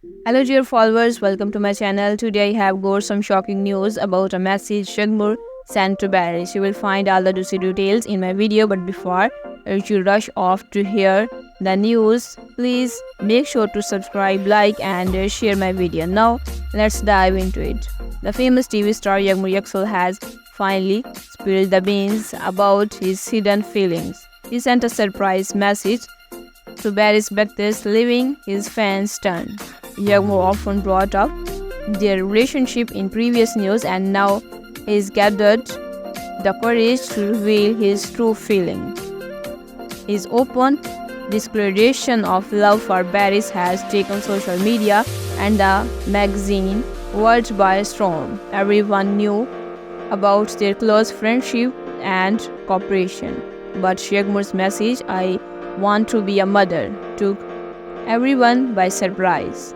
Hello dear followers, welcome to my channel. Today I have got some shocking news about a message Shagmur sent to Barris. You will find all the juicy details in my video but before you rush off to hear the news, please make sure to subscribe, like and uh, share my video. Now let's dive into it. The famous TV star Yagmur Yaksul has finally spilled the beans about his hidden feelings. He sent a surprise message to Barris Bektis, leaving his fans stunned. Yagmur often brought up their relationship in previous news and now he's gathered the courage to reveal his true feeling. His open declaration of love for Barris has taken social media and the magazine world by storm. Everyone knew about their close friendship and cooperation. But Yagmur's message, I want to be a mother, took everyone by surprise.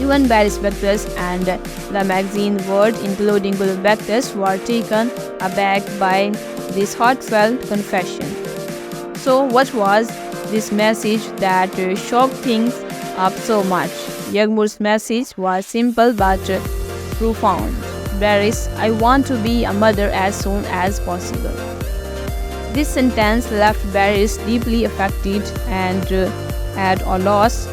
Even Barris Bektis and the magazine world, including Gul Bektis, were taken aback by this heartfelt confession. So, what was this message that shocked things up so much? Yagmur's message was simple but profound. Barris, I want to be a mother as soon as possible. This sentence left Barris deeply affected and uh, at a loss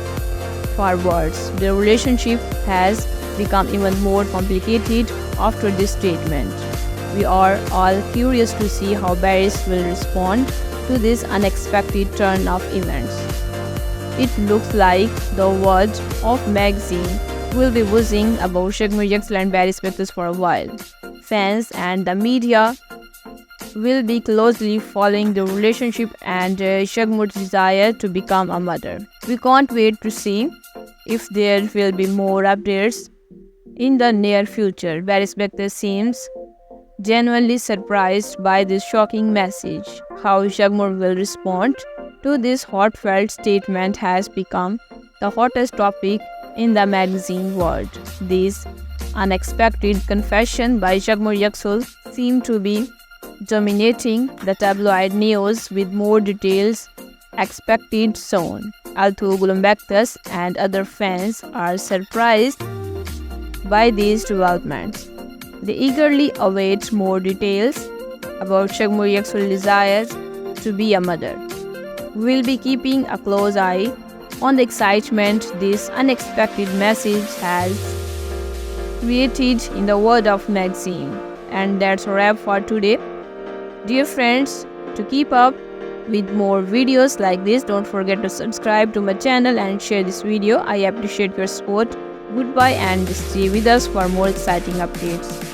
for words. The relationship has become even more complicated after this statement. We are all curious to see how Barris will respond to this unexpected turn of events. It looks like the world of magazine will be buzzing about Shagmur Yaksul and Barris Bektis for a while. Fans and the media will be closely following the relationship and uh, Shagmur's desire to become a mother. We can't wait to see if there will be more updates in the near future. Barris Bektis seems genuinely surprised by this shocking message. How Shagmur will respond to this heartfelt statement has become the hottest topic in the magazine world. This unexpected confession by Shagmur Yaksul seemed to be dominating the tabloid news with more details expected soon. Although Gulum Bektis and other fans are surprised by these developments. They eagerly await more details about Shagmur Yaksul's desire to be a mother. We'll be keeping a close eye on the excitement this unexpected message has created in the world of magazine. And that's a wrap for today. Dear friends, to keep up with more videos like this, don't forget to subscribe to my channel and share this video. I appreciate your support. Goodbye and stay with us for more exciting updates.